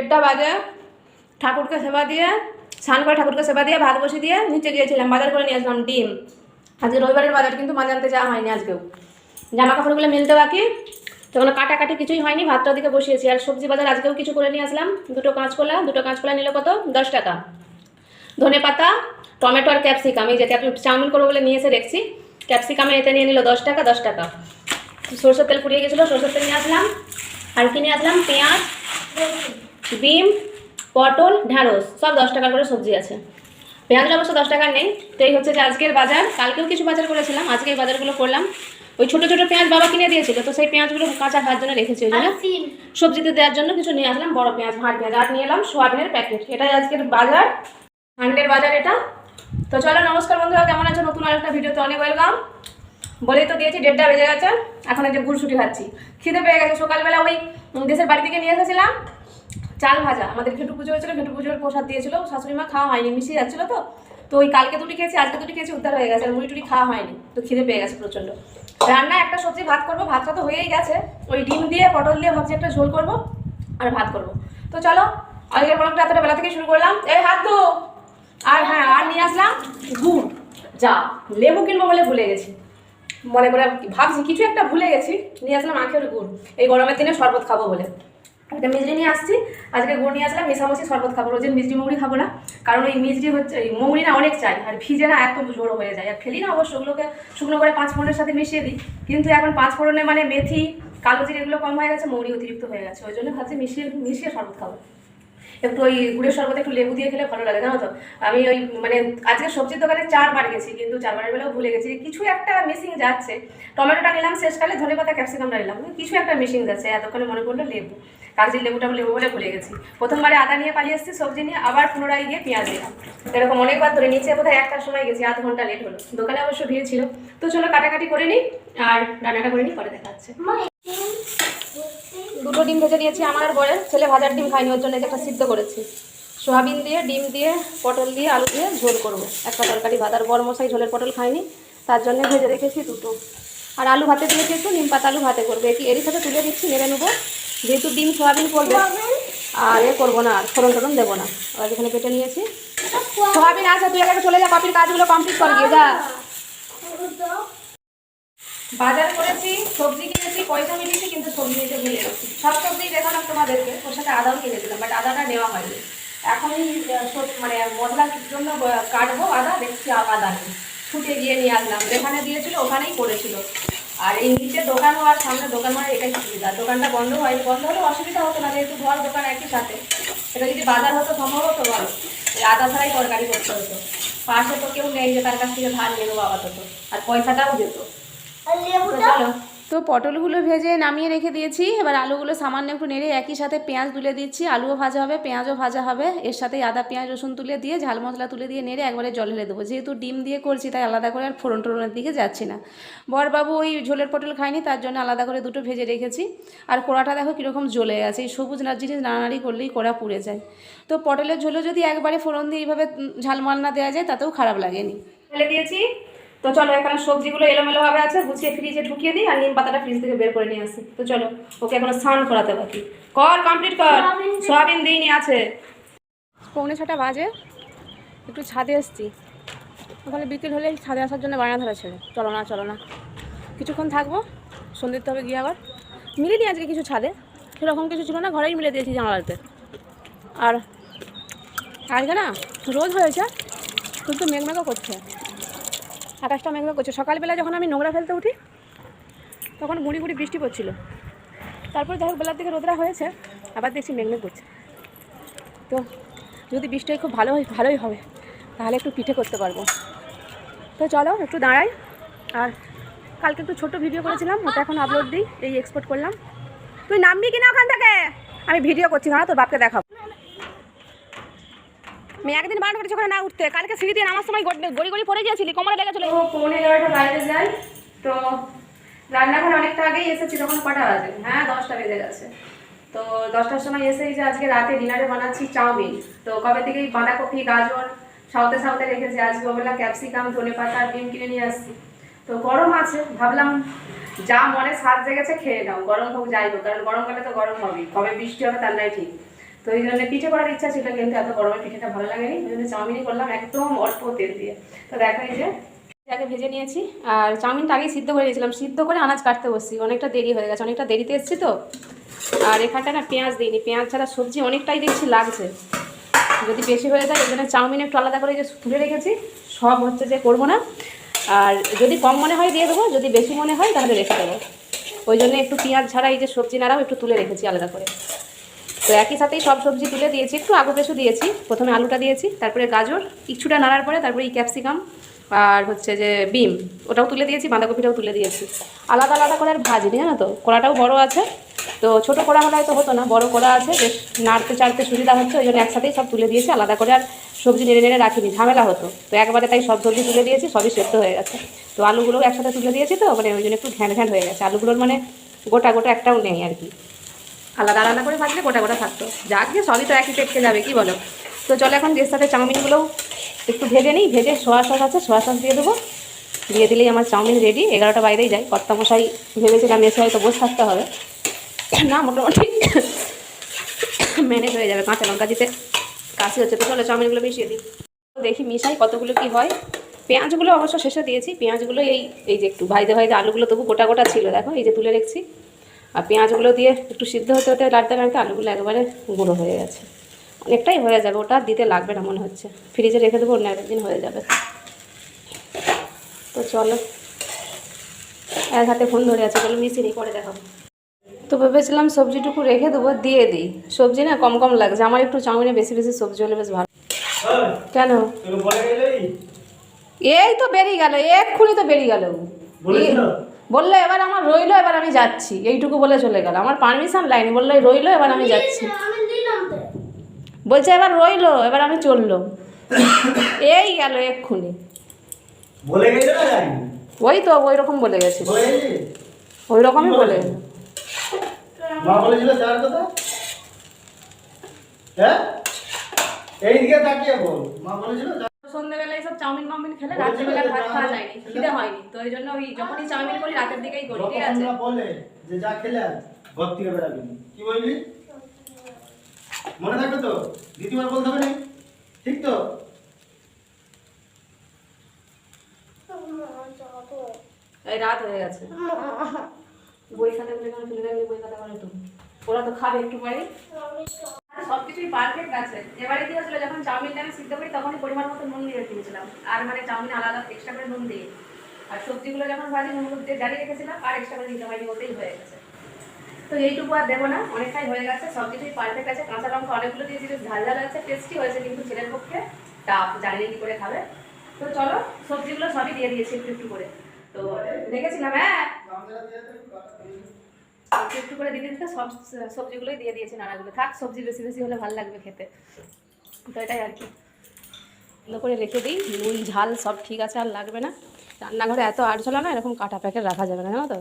দেড়টা বাজে। ঠাকুরকে সেবা দিয়ে, স্নান করে ঠাকুরকে সেবা দিয়ে, ভাত বসে দিয়ে নিচে গিয়েছিলাম, বাজার করে নিয়ে আসলাম ডিম। আজকে রবিবারের বাজার, কিন্তু মাঝে আনতে যাওয়া হয়নি আজকেও। জামা কাপড়গুলো মিলতে বাকি তখন কাটাকাটি কিছুই হয়নি, ভাতটা দিকে বসিয়েছি। আর সবজি বাজার আজকেও কিছু করে নিয়ে আসলাম, দুটো কাঁচকলা দুটো কাঁচকলা নিল কত? দশ টাকা। ধনে পাতা, টমেটো আর ক্যাপসিকাম, এই যে চাউমিন করব বলে নিয়ে এসে দেখছি। ক্যাপসিকামে এতে নিয়ে নিল দশ টাকা দশ টাকা। সরষের তেল ফুরিয়ে গেছিল, সরষের তেল নিয়ে আসলাম। আর কিনে আসলাম? পেঁয়াজ। বিম পটল ঢ্যাঁড়স সব দশ টাকার করে সবজি আছে। পেঁয়াজটা অবশ্য দশ টাকার নেই তো এই হচ্ছে যে আজকের বাজার। কালকেও কিছু বাজার করেছিলাম আজকে এই বাজারগুলো করলাম। ওই ছোটো ছোটো পেঁয়াজ বাবা কিনে দিয়েছিল তো সেই পেঁয়াজগুলো কাঁচা খাওয়ার জন্য রেখেছি ওই জন্য। সবজিতে দেওয়ার জন্য কিছু নিয়ে আসলাম বড় পেঁয়াজ ভাট পেঁয়াজ আর নিয়ে এলাম সোয়াবিনের প্যাকেট। এটাই আজকের বাজার হান্ডের বাজার এটা। তো চলো নমস্কার বন্ধুরা কেমন আছো? নতুন আরেকটা ভিডিওতে অনেক ওয়েলকাম। বলেই তো দিয়েছি দেড়টা বেজে গেছে এখন যে গুড়সুটি খাচ্ছি। খিদে পেয়ে গেছে সকালবেলা ওই দেশের বাড়ি থেকে নিয়ে এসেছিলাম। চাল ভাজা। আমাদের ঘেটু পুজো হয়েছিল, ঘেটু পুজোর প্রসাদ দিয়েছিল, শাশুড়ি মা খাওয়া হয়নি মিশিয়ে যাচ্ছিল তো। তো ওই কালকে দুটি খেয়েছি, আজকে দুটি খেয়েছি, উদ্ধার হয়ে গেছে, আর মুড়ি টুড়ি খাওয়া হয়নি, তো খিদে পেয়ে গেছে প্রচণ্ড। রান্না একটা সবজি ভাত করব, ভাতটা তো হয়েই গেছে। ওই ডিম দিয়ে, পটল দিয়ে ভাবছি একটা ঝোল করব আর ভাত করব। তো চলো, আজকের ব্লগটা এতটা বেলা থেকে শুরু করলাম। এই হাত তো আর হ্যাঁ আর নিয়ে আসলাম গুড়। যা, লেবু কিনবো বলে ভুলে গেছি। মনে করে ভাবছি, কিছু একটা ভুলে গেছি, নিয়ে আসলাম আখের গুড়। এই গরমের দিনে শরবত খাব বলে। একটা মিজড়ি নিয়ে আসছি। আজকে গুড় নিয়ে আসলাম, মিশামশি শরবত খাব, রোজের মিজড়ি মৌড়ি খাব না। কারণ ওই মিজড়ি হচ্ছে ওই মৌড়ি না অনেক চাই, আর ভিজে না এত জোরো হয়ে যায়। আর ফেলি না অবশ্য ওগুলোকে শুকনো করে পাঁচ ফোড়নের সাথে মিশিয়ে দিই। কিন্তু এখন পাঁচ ফোড়নে মানে মেথি, কালো জিরে এগুলো কম হয়ে গেছে মৌরি অতিরিক্ত হয়ে গেছে। ওই জন্য ভাবছি মিশিয়ে মিশিয়ে শরবত খাব। একটু ওই গুড়ের শরবত একটু লেবু দিয়ে খেলে ভালো লাগে, জানো তো? আমি ওই মানে আজকে সবজির দোকানে চার চারবার গেছি, কিন্তু চার চারবারের বেলাও ভুলে গেছি। কিছু একটা মিসিং যাচ্ছে। টমেটোটা নিলাম শেষকালে ধনে পাতা ক্যাপসিকামটা নিলাম। কিছু একটা মিসিং যাচ্ছে, এতক্ষণে মনে পড়ল লেবু। কাগজির লেবুটা লেবু বলে ভুলে গেছি। প্রথমবারে আদা নিয়ে পালিয়ে এসেছি, সবজি নিয়ে আবার পুনরায় গিয়ে পেঁয়াজ নিলাম। এরকম অনেকবার ধরে নিচে বোধহয় একটার সময় গেছি, আধ ঘণ্টা লেট হলো। দোকানে অবশ্য ভিড় ছিল। তো চলো কাটাকাটি করে নিই, আর রান্নাটা করে নিই, পরে দেখা যাচ্ছে দুটো ডিম ভেজে দিয়েছি আমার আর বরের। ছেলে ভাজার ডিম খায়নি, ওর জন্য একটা সিদ্ধ করেছি। সোয়াবিন দিয়ে, ডিম দিয়ে, পটল দিয়ে, আলু দিয়ে ঝোল করব। একটা তরকারি ভাত, আর বড় মশাই ঝোলের পটল খায়নি, তার জন্য ভেজে রেখেছি দুটো। আর আলু ভাতে দিয়েছি একটু নিম পাতা আলু ভাতে করব। এটি এরই সাথে তুলে দিচ্ছি, নেড়ে নেব। যেহেতু ডিম, সোয়াবিন করবে, আর এ করব না, আর ফোড়ন টোড়ন দেবো না। আর এখানে পেটে নিয়েছি। সোয়াবিন আছে, তুই আগে চলে যা কপির কাজগুলো কমপ্লিট করে গিয়ে যা। বাজার করেছি, সবজি কিনেছি, পয়সা মিলিয়েছি কিন্তু সবজি নিতে ভুলে গেছি। সব সবজি দেখালাম তোমাদেরকে ওর সাথে আদাও কিনে দিলাম বাট আদাটা নেওয়া হয়নি। সব- মানে মশলার জন্য কাটবো আদা? দেখছি আদা নেই। ছুটে গিয়ে নিয়ে আসলাম। যেখানে দিয়েছিল, ওখানেই করেছিল। আর এই নিচে দোকান হওয়ার সামনে দোকান মানে এটাই সুবিধা। দোকানটা বন্ধ হয়, বন্ধ হলে অসুবিধা হতো না, যেহেতু ঘর দোকান একই সাথে। এটা যদি বাজার হতো, সম্ভব হতো এই আদা ছাড়াই তরকারি করতে হতো। পাশে তো কেউ নেই যে তার কাছ থেকে ধার নেব আপাতত আর পয়সাটাও যেত তো পটলগুলো ভেজে নামিয়ে রেখে দিয়েছি। এবার আলুগুলো সামান্য একটু নেড়ে একই সাথে পেঁয়াজ তুলে দিচ্ছি। আলুও ভাজা হবে পেঁয়াজও ভাজা হবে। এর সাথে আদা পেঁয়াজ রসুন তুলে দিয়ে ঝাল মশলা তুলে দিয়ে নেড়ে একবারে জল ঢেলে দেবো। যেহেতু ডিম দিয়ে করছি তাই আলাদা করে আর ফোড়ন টোড়নের দিকে যাচ্ছি না। বরবাবু ওই ঝোলের পটল খায়নি তার জন্য আলাদা করে দুটো ভেজে রেখেছি। আর কোড়াটা দেখো কীরকম জ্বলে গেছে। এই সবুজ না জিনিস নাড়ানাড়ি করলেই কোড়া পুড়ে যায়। তো পটলের ঝোলও যদি একবারে ফোড়ন দিয়ে এইভাবে ঝালমাল না দেওয়া যায় তাতেও খারাপ লাগেনি। ফেলে দিয়েছি। তো চলো এখানে সবজিগুলো এলোমেলো ভাবে আছে গুছিয়ে ফ্রিজে ঢুকিয়ে দিই আর নিম পাতাটা ফ্রিজ থেকে বের করে নিয়ে আসি। তো চলো ওকে এখন স্নান করাতে বাকি। কর কমপ্লিট কর। সোয়াবিন দিইনি আছে। পৌনে ছটা বাজে। একটু ছাদে এসছি। ওখানে বিকেল হলে ছাদে আসার জন্য বায়না ধরা ছেড়ে চলো না চলো না। কিছুক্ষণ থাকব সন্ধ্যের হবে গিয়ে আবার। মিলে দিই আজকে কিছু ছাদে। সেরকম কিছু ছিল না ঘরেই মিলে দিয়েছি জানালাতে। আর আজকে না রোদ হয়েছে কিন্তু মেঘমেঘও করছে। আকাশটা মেঘমেঘ করছে। সকালবেলা যখন আমি নোংরা ফেলতে উঠি, তখন গুঁড়ি গুঁড়ি বৃষ্টি পড়ছিল। তারপরে যাই হোক, বেলার দিকে রোদরা হয়েছে, আবার দেখছি মেঘমেঘ করছে। তো যদি বৃষ্টি খুব ভালো হয়, ভালোই হবে। তাহলে একটু পিঠে করতে পারব। তো চলো, একটু দাঁড়াই। আর কালকে একটু ছোট ভিডিও করেছিলাম, ওটা এখন আপলোড দিই, এই এক্সপোর্ট করলাম। তুই নামবি কিনা ওখান থেকে? আমি ভিডিও করছি না তোর বাপকে দেখাবো। আমি একদিন বারণ করেছি ওখানে না উঠতে। কালকে সিঁড়ি দিয়ে নামার সময় গড়- গড়ি গড়ি পড়ে গিয়েছিলি, কোমরে লেগে চলে পৌনে এগারোটা বাইরে যাই। তো রান্নাঘর অনেকটা আগেই এসেছি, তখন কটা বাজে? হ্যাঁ দশটা বেজে গেছে। তো দশটার সময় এসে যে আজকে রাতে ডিনারে বানাচ্ছি চাউমিন। তো কবে থেকেই বাঁধাকপি, গাজর সাউতে সাউতে রেখেছি। আজকে ওবেলা ক্যাপসিকাম, ধনে পাতা, ডিম কিনে নিয়ে আসছি। তো গরম আছে, ভাবলাম যা মনে স্বাদ জেগেছে খেয়ে নাও। গরম হোক, যাই হোক, কারণ গরমকালে তো গরম হবেই। কবে বৃষ্টি হবে তার নাই ঠিক। তো এই জন্য পিঠে করার ইচ্ছা ছিল, কিন্তু এত গরমে পিঠেটা ভালো লাগেনি। ওই জন্য চাউমিনই করলাম, একদম অল্প তেল দিয়ে। তো দেখো যে আগে ভেজে নিয়েছি, আর চাউমিনটা আগে সিদ্ধ করে নিয়েছিলাম। সিদ্ধ করে আনাজ কাটতে বসছি, অনেকটা দেরি হয়ে গেছে, অনেকটা দেরিতে এসেছি তো। আর এখানটা না পেঁয়াজ দিইনি, পেঁয়াজ ছাড়া সবজি অনেকটাই দেখছি লাগছে। যদি বেশি হয়ে যায়, এই জন্য চাউমিন একটু আলাদা করে যে তুলে রেখেছি, সব হচ্ছে যে করব না। আর যদি কম মনে হয় দিয়ে দেবো, যদি বেশি মনে হয় তাহলে রেখে দেবো। ওই জন্য একটু পেঁয়াজ ছাড়া এই যে সবজি নাড়াও, একটু তুলে রেখেছি আলাদা করে। তো একই সাথেই সব সবজি তুলে দিয়েছি, একটু আগু পেছু দিয়েছি। প্রথমে আলুটা দিয়েছি, তারপরে গাজর কিছুটা নাড়ার পরে তারপরে এই ক্যাপসিকাম আর হচ্ছে যে বিম, ওটাও তুলে দিয়েছি, বাঁধাকপিটাও তুলে দিয়েছি। আলাদা আলাদা করে আর ভাজিনি জানো তো? কড়াটাও বড় আছে, তো ছোটো কড়া হলে হয়তো হতো না, বড় কড়া আছে, বেশ নাড়তে চাড়তে সুবিধা হচ্ছে, ওই জন্য একসাথেই সব তুলে দিয়েছি, আলাদা করে আর সবজি নেড়ে নেড়ে রাখিনি, ঝামেলা হতো। তো একবারে তাই সব সবজি তুলে দিয়েছি, সবই সেদ্ধ হয়ে গেছে। তো আলুগুলোও একসাথে তুলে দিয়েছি তো মানে ওই জন্য একটু ঘ্যান ঘ্যান হয়ে গেছে, আলুগুলোর মানে গোটা গোটা একটাও নেই আর কি। আলাদা আলাদা করে ভাজলে গোটা গোটা থাকতো। যাক যে সবই তো একই পেটকে যাবে, কি বলো? তো চলো এখন এর সাথে চাউমিনগুলোও একটু ভেজে নিই। ভেজে সোয়া সস আছে, সোয়া সস দিয়ে দেবো। দিয়ে দিলেই আমার চাউমিন রেডি এগারোটা বাইরেই যায় কর্তা মশাই ভেবেছিলাম এসে হয়তো বসে থাকতে হবে। না, মোটামুটি ম্যানেজ হয়ে যাবে কাঁচা লঙ্কা দিতে। কাশি হচ্ছে তো চলো চাউমিনগুলো মিশিয়ে দিই। দেখি মিশাই কতগুলো কি হয়। পেঁয়াজগুলো অবশ্য শেষে দিয়েছি। পেঁয়াজগুলো এই এই যে একটু ভাইতে ভাইতে আলুগুলো তবু গোটা গোটা ছিল, দেখো, এই যে তুলে রেখেছি। আর পেঁয়াজগুলো দিয়ে একটু সিদ্ধ হতে হতে লাড়তে লাড়তে আলুগুলো একেবারে গুঁড়ো হয়ে গেছে। অনেকটাই হয়ে যাবে ওটা দিতে লাগবে না মনে হচ্ছে। ফ্রিজে রেখে দেবো অন্য একদিন হয়ে যাবে। তো চলো এক হাতে ফোন ধরে আছে চলো মিশিয়ে করে দেখাবো। তো ভেবেছিলাম সবজিটুকু রেখে দেবো দিয়ে দিই। সবজি না কম কম লাগছে আমার একটু চাউমিনে বেশি বেশি সবজি হলে বেশ ভালো। কেন? এই তো বেরিয়ে গেল এক্ষুনি তো বেরিয়ে গেল? বলল এবার আমার রইল এবার আমি যাচ্ছি। এইটুকু বলে চলে গেল। আমার পারমিশন লাইনি বলল রইল এবার আমি যাচ্ছি। বলছে এবার রইল এবার আমি চলল এই গেল এক্ষুনি। বলে গেছে না জানি? ওই তো ওই রকম বলে গেছে। ওই রকমই বলে। গেছে মা বলেছিল যার কথা হ্যাঁ? এই তাকিয়ে বল। মা বলেছিল সন্ধ্যেবেলায় সব চাউমিন মাউমিন খেলে রাত্রিবেলা ভাত খাওয়া যায়নি খিদে হয়নি। তো ওই জন্য ওই যখনই চাউমিন করি রাতের দিকেই করি ঠিক আছে? বলে যে যা খেলে ঘর থেকে বেরাবি কি বললি? মনে থাকবে তো? দ্বিতীয়বার বলতে হবে না ঠিক তো? এই রাত হয়ে গেছে। বই খাতা এখানে তুলে রাখলে বই খাতা করে তো। ওরা তো খাবে একটু পরে সব কিছুই পারফেক্ট আছে। এবারে কি হয়েছিল, যখন চাউমিনটা আমি সিদ্ধ করি, তখনই পরিমাণ মতো নুন দিয়ে দিয়েছিলাম। আর মানে চাউমিন আলাদা এক্সট্রা করে নুন দিয়ে। আর সবজিগুলো যখন ভাজি, নুন দিয়ে জ্বালিয়ে রেখেছিলাম, আর এক্সট্রা করে দিতে হয়নি ওতেই হয়ে গেছে। তো এইটুকু আর দেবো না, অনেকটাই হয়ে গেছে সব কিছুই পারফেক্ট আছে। কাঁচা লঙ্কা অনেকগুলো দিয়েছি ঝাল ঝাল আছে টেস্টি হয়েছে, কিন্তু ছেলের পক্ষে টাফ জানি কি করে খাবে। তো চলো, সবজিগুলো সবই দিয়ে দিয়েছি একটু একটু করে। তো দেখেছিলাম হ্যাঁ? একটু একটু করে দিতে দিতে সব সবজিগুলোই দিয়ে দিয়েছি নানাগুলো। থাক, সবজি বেশি বেশি হলে ভালো লাগবে খেতে। তো এটাই আর কি। ভালো করে রেখে দিই। নুন, ঝাল সব ঠিক আছে, আর লাগবে না। রান্নাঘরে এত আটচলা না, এরকম কাটা প্যাকেট রাখা যাবে না, জানো তো?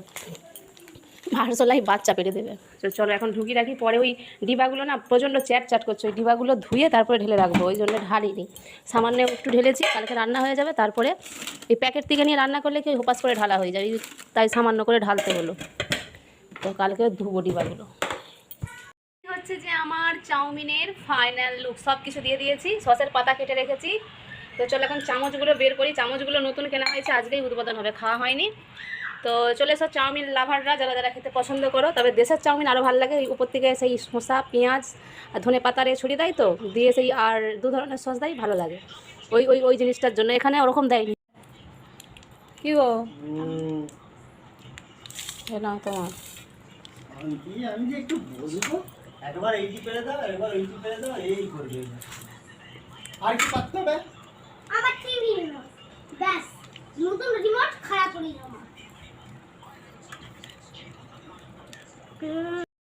আটচলাই বাচ্চা পেরে দেবে। তো চলো এখন ঢুকি রাখি। পরে ওই ডিবাগুলো না প্রচণ্ড চ্যাট চ্যাট করছে। ওই ডিবাগুলো ধুয়ে তারপরে ঢেলে রাখব, ওই জন্য ঢালিনি। সামান্য একটু ঢেলেছি, কালকে রান্না হয়ে যাবে, তারপরে এই প্যাকেট থেকে নিয়ে রান্না করলে কি হোপাস করে ঢালা হয়ে যাবে তাই সামান্য করে ঢালতে হলো। তো কালকে ধুবো ডিবাগুলো হচ্ছে যে আমার চাউমিনের ফাইনাল লুক সব কিছু দিয়ে দিয়েছি সসের পাতা কেটে রেখেছি। তো চলো এখন চামচগুলো বের করি চামচগুলো নতুন কেনা হয়েছে আজকেই উদ্বোধন হবে খাওয়া হয়নি। তো চলে এসো চাউমিন লাভাররা যারা যারা খেতে পছন্দ করো তবে দেশের চাউমিন আরও ভালো লাগে এই উপর থেকে সেই শসা পেঁয়াজ আর ধনে পাতারে ছড়িয়ে দেয় তো দিয়ে সেই আর দু ধরনের সস দেয় ভালো লাগে। ওই ওই ওই জিনিসটার জন্য এখানে ওরকম দেয়নি। কি গো? তোমার। আমি যে একটু বসবো একবার এইটি ফেলে দাও, একবার এইটি ফেলে দাও, এই করবে। আর কি করতে হবে? আমার ব্যাস, নতুন রিমোট খারাপ আমার।